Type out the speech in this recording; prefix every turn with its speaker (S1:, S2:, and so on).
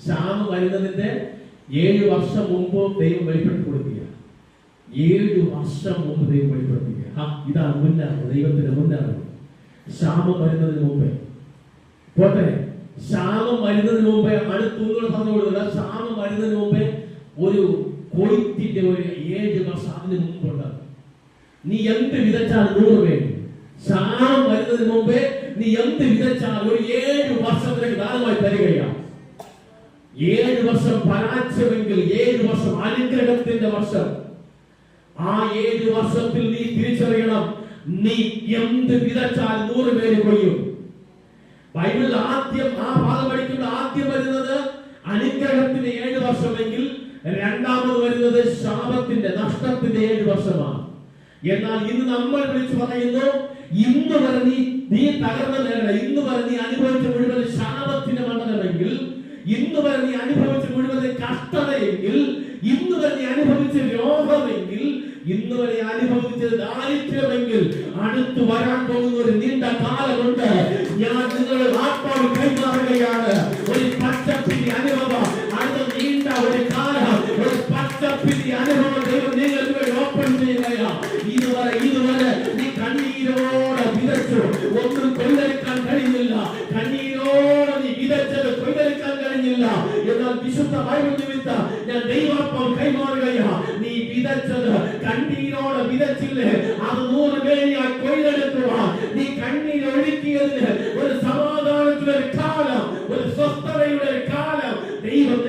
S1: ക്ഷാമം വരുന്നതിന്റെ ഏഴ് വർഷം മുമ്പ് ദൈവം വെളിപ്പെടുത്തി കൊടുക്കുക ഏഴ് വർഷം മുമ്പ് ദൈവം വെളിപ്പെടുത്തുക ഇതാണ് മുന്നറിവ് ദൈവത്തിന്റെ മുന്നറിവ് ക്ഷാമം വരുന്നതിന് മുമ്പേ. പോട്ടെ ക്ഷാമം വരുന്നതിന് മുമ്പേ അടുത്തുങ്ങൾ പറഞ്ഞു കൊടുക്കുക ക്ഷാമം വരുന്നതിന് മുമ്പേ ഒരു കൊയ്ത്തിന്റെ ഒരു ഏഴ് വർഷം അതിന് മുമ്പുണ്ട് നീ എന്ത് വിതച്ചാൽ നൂറ് പേര്? ക്ഷാമം വരുന്നതിന് മുമ്പേ നീ എന്ത് വിതച്ചാൽ ഒരു ഏഴ് വർഷത്തിലേക്ക് ദാനമായി തരികയാണ്. ഏഴ് വർഷം പരാജയമെങ്കിൽ ഏഴ് വർഷം അനുഗ്രഹത്തിന്റെ വർഷം. ആ ഏഴ് വർഷത്തിൽ നീ തിരിച്ചറിയണം. നീ എന്ത് വിതച്ചാൽ നൂറ് പേര് കൊയ്യും. ബൈബിൾ ആദ്യം ആ ഭാഗം പഠിക്കുമ്പോൾ ആദ്യം വരുന്നത് അനുഗ്രഹത്തിന് ഏഴ് വർഷമെങ്കിൽ രണ്ടാമത് വരുന്നത് ശാപത്തിന്റെ നഷ്ടത്തിന്റെ ഏഴ് വർഷമാണ്. എന്നാൽ ഇന്ന് നമ്മൾ വിളിച്ചു പറയുന്നു ഇന്ന് വരെ നീ നീ തകർന്ന മേഖല അനുഭവിച്ച കഷ്ടതയെങ്കിൽ ഇന്ന് വരെ അനുഭവിച്ച രോഗമെങ്കിൽ ഇന്ന് വരെ അനുഭവിച്ച ദാരിദ്ര്യമെങ്കിൽ അടുത്ത് വരാൻ പോകുന്ന ഒരു നീണ്ട കാലമുണ്ട്. ഞാൻ നിങ്ങളെ ആത്മാവ് കൈമാറുകയാണ്. ഒരു പച്ചപ്പിരി അനുഭവം അടുത്ത നീണ്ട ഒരു കാലം ഒരു പച്ചപ്പിരി അനുഭവം ദൈവം ഓപ്പൺ ചെയ്യുകയാണ്. ഇതുവരെ ഇതുവരെ നീ കണ്ണീരോടെ വിതച്ചു. ഒന്നും കൊയ്തെടുക്കാൻ കഴിയുന്നില്ല. കണ്ണീരോടെ നീ വിതച്ചത് കൊയ്തെടുക്കാൻ കഴിഞ്ഞില്ല വിശുദ്ധമായി നിമിത്ത ഞാൻ ദൈവാത്മാവ് കൈമാറുകയാ നീ വിതച്ചത് കണ്ണീരോടെ വിതച്ചില്ലേ അത് നൂറ് മേനിയായി കൊയ്തെടുക്കുക നീ കണ്ണീർ ഒഴുക്കിയതിന് ഒരു സമാധാനത്തിലൊരു കാലം ഒരു സ്വസ്ഥതയുടെ കാലം ദൈവത്തിന്